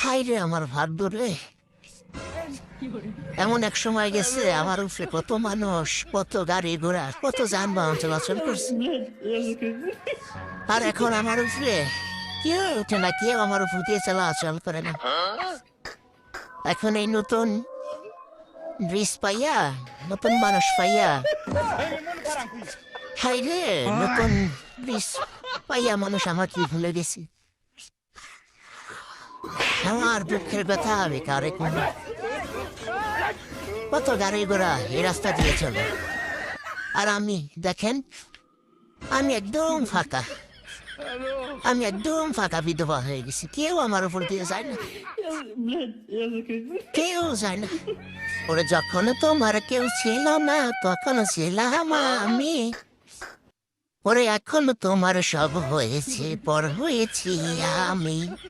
High রে আমার ভাগ্য রে। এমন এক সময় গেছে, আমার উপরে কত মানুষ, কত গাড়ি ঘোড়া, কত যানবাহন চলাচল করছে। আর এখন আমার উপরে কেউ ওঠে না, কেউ আমার উপর দিয়ে চলাচল করে না। এখন এই নতুন ব্রিজ পাইয়া, নতুন মানুষ পাইয়া হাই রে, নতুন ব্রিজ পাইয়া মানুষ আমার কি ভুলে গেছে। আমার দুঃখের ব্যথা হবে কারে কোনো কত গাড়ি ঘোড়া এই রাস্তা দিয়ে চলে। আর আমি, দেখেন, আমি একদম ফাঁকা। আমি একদম ফাঁকা বিধবা হয়ে গেছি। কেউ আমার উপর দিয়ে যায় না। কেউ যায় না। ওরে, যখন তোমার কেউ ছিল না, তখন ছিলাম আমি। ওরে, এখন তোমার সব হয়েছে, পর হয়েছি আমি।